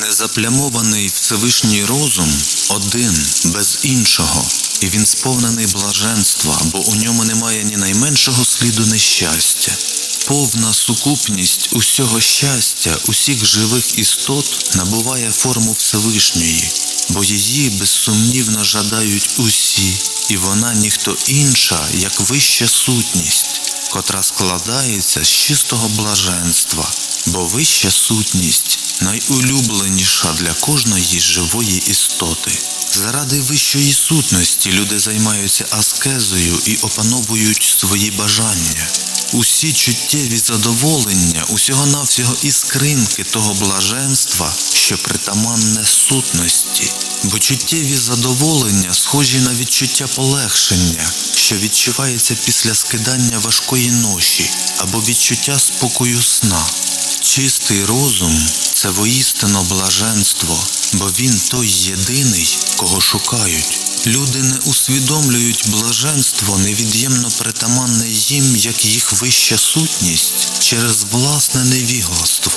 Незаплямований Всевишній розум один, без іншого, і він сповнений блаженства, бо у ньому немає ні найменшого сліду нещастя. Повна сукупність усього щастя, усіх живих істот набуває форму Всевишньої, бо її безсумнівно жадають усі, і вона ніхто інша, як вища сутність, котра складається з чистого блаженства, бо вища сутність найулюбленіша для кожної живої істоти. Заради вищої сутності люди займаються аскезою і опановують свої бажання. Усі чуттєві задоволення, усього-навсього іскринки того блаженства, що притаманне сутності, бо чуттєві задоволення схожі на відчуття полегшення, що відчувається після скидання важкої ноші або відчуття спокою сна. Чистий розум це воістину блаженство, бо він той єдиний, кого шукають. Люди не усвідомлюють блаженство невід'ємно притаманне їм, як їх вища сутність через власне невігластво.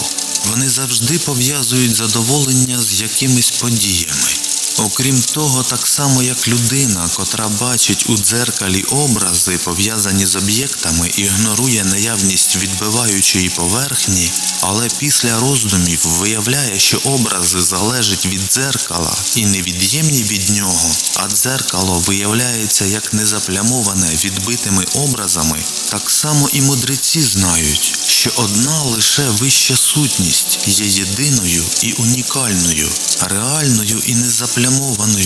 Вони завжди пов'язують задоволення з якимись подіями. Окрім того, так само як людина, котра бачить у дзеркалі образи, пов'язані з об'єктами, ігнорує наявність відбиваючої поверхні, але після роздумів виявляє, що образи залежать від дзеркала і невід'ємні від нього, а дзеркало виявляється як незаплямоване відбитими образами, так само і мудреці знають, що одна лише вища сутність є єдиною і унікальною, реальною і незаплямованою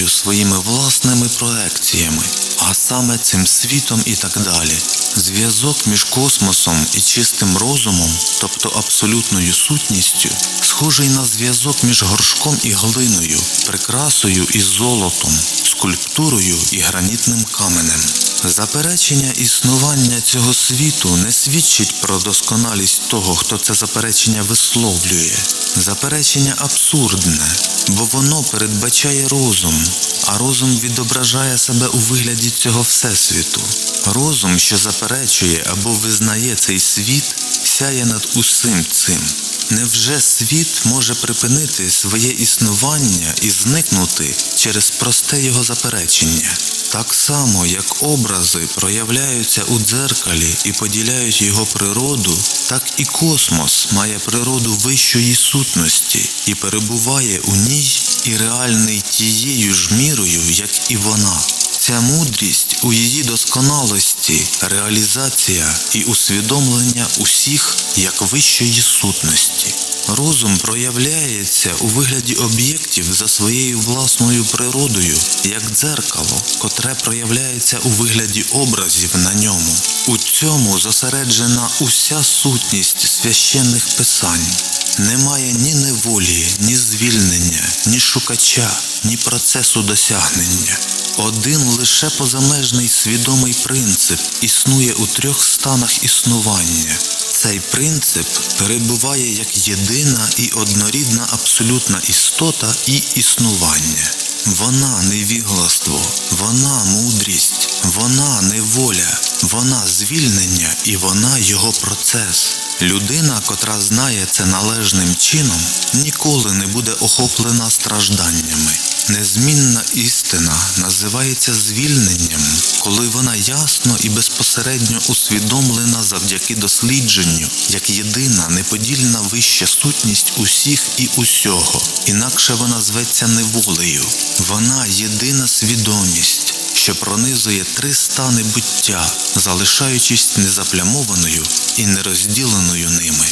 своїми власними проекціями, а саме цим світом і так далі. Зв'язок між космосом і чистим розумом, тобто абсолютною сутністю, схожий на зв'язок між горшком і глиною, прикрасою і золотом, скульптурою і гранітним каменем. Заперечення існування цього світу не свідчить про досконалість того, хто це заперечення висловлює. Заперечення абсурдне, бо воно передбачає розум, а розум відображає себе у вигляді цього всесвіту. Розум, що заперечує або визнає цей світ, сяє над усім цим. Невже світ може припинити своє існування і зникнути через просте його заперечення? Так само, як образи проявляються у дзеркалі і поділяють його природу, так і космос має природу вищої сутності і перебуває у ній і реальний тією ж мірою, як і вона. Ця мудрість у її досконалості, реалізація і усвідомлення усіх як вищої сутності. Розум проявляється у вигляді об'єктів за своєю власною природою, як дзеркало, котре проявляється у вигляді образів на ньому. У цьому зосереджена уся сутність священних писань. Немає ні неволі, ні звільнення, ні шукача, ні процесу досягнення. Один лише позамежний свідомий принцип існує у трьох станах існування. Цей принцип перебуває як єдина і однорідна абсолютна істота і існування. Вона невігластво, вона мудрість, вона неволя, вона звільнення і вона його процес. Людина, котра знає це належним чином, ніколи не буде охоплена стражданнями. Незмінна істина називається звільненням, коли вона ясно і безпосередньо усвідомлена завдяки дослідженню, як єдина неподільна вища сутність усіх і усього, інакше вона зветься неволею. Вона єдина свідомість, що пронизує три стани буття, залишаючись незаплямованою і нерозділеною ними.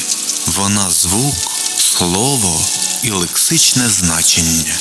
Вона звук, слово і лексичне значення.